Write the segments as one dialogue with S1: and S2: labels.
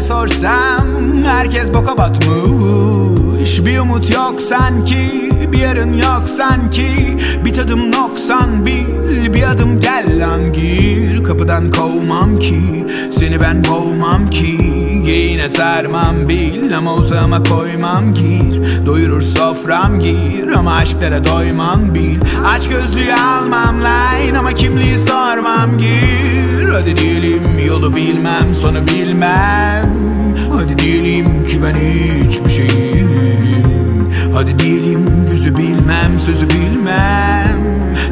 S1: sorsam herkes boka batmış. Bir umut yok sanki bir yarın yok sanki. Bir tadım noksan bil bir adım gel lan gir. Kapıdan kovmam ki seni ben boğmam ki. Yeğine sarmam bil ama uzağıma koymam gir. Doyurur sofram gir ama aşklara doymam bil. Aç gözlüğü almam line ama kimliği sormam gir Hadi diyelim yolu bilmem sonu bilmem. Hadi diyelim ki ben hiçbir şeyim. Hadi diyelim gözü bilmem sözü bilmem.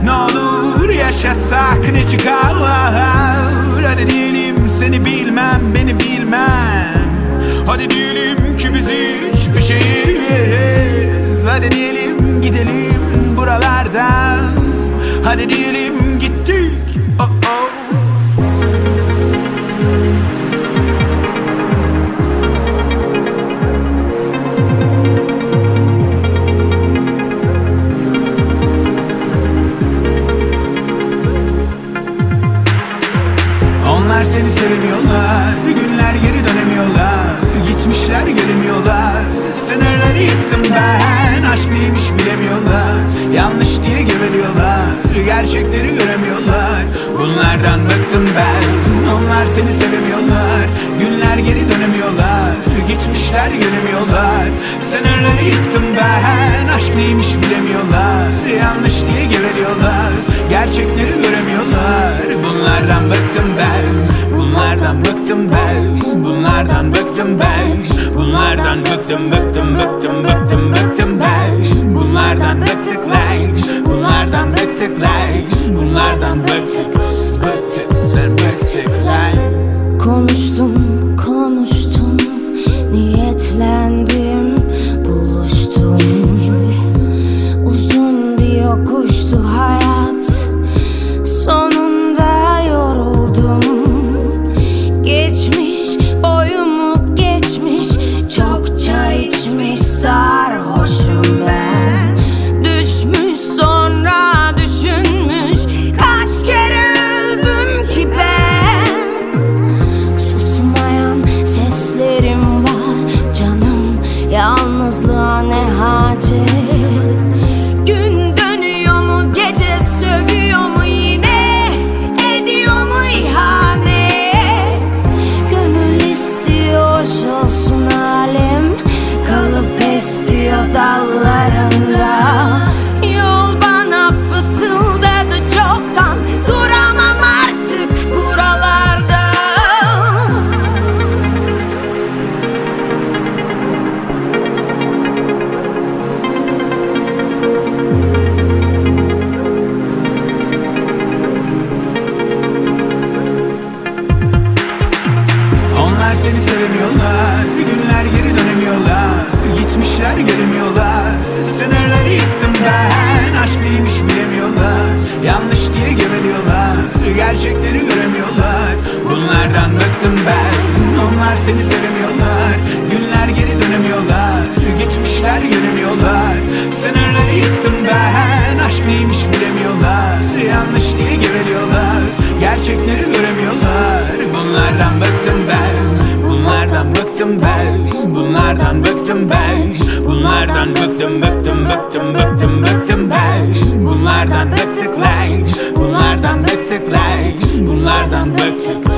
S1: Ne olur yaşasak ne çıkar Hadi diyelim seni bilmem beni bilmem. Hadi diyelim ki biz hiçbir şeyiz. Hadi diyelim gidelim buralardan. Hadi diyelim gittik. Oh oh. Diye geveliyorlar Gerçekleri göremiyorlar. Bunlardan bıktım ben Onlar seni sevemiyorlar. Günler geri dönemiyorlar Gitmişler gelemiyorlar Sınırları yıktım ben Aşk neymiş bilemiyorlar. Yanlış diye geveliyorlar Gerçekleri göremiyorlar. Bunlardan bıktım ben Bunlardan bıktım ben Bunlardan bıktım ben. Bunlardan bıktım bıktım bıktım bıktım bıktım Bunlardan bıktık Onlar seni sevemiyorlar. Bir günler geri dönemiyorlar. Gitmişler gelemiyorlar. Sınırları yıktım ben. Aşk neymiş bilemiyorlar. Yanlış diye geveliyorlar Gerçekleri göremiyorlar. Bunlardan bıktım ben. Onlar seni sevemiyorlar. Günler geri dönemiyorlar. Gitmişler gelemiyorlar. Sınırları yıktım ben. Aşk neymiş bilemiyorlar. Yanlış diye geveliyorlar Gerçekleri göremiyorlar. Bunlardan bıktım ben bıktım ben. Bunlardan bıktım ben. Bunlardan bıktım bıktım bıktım bıktım bıktım ben. Bunlardan bıktık lan. Bunlardan bıktık lan. Bunlardan bıktık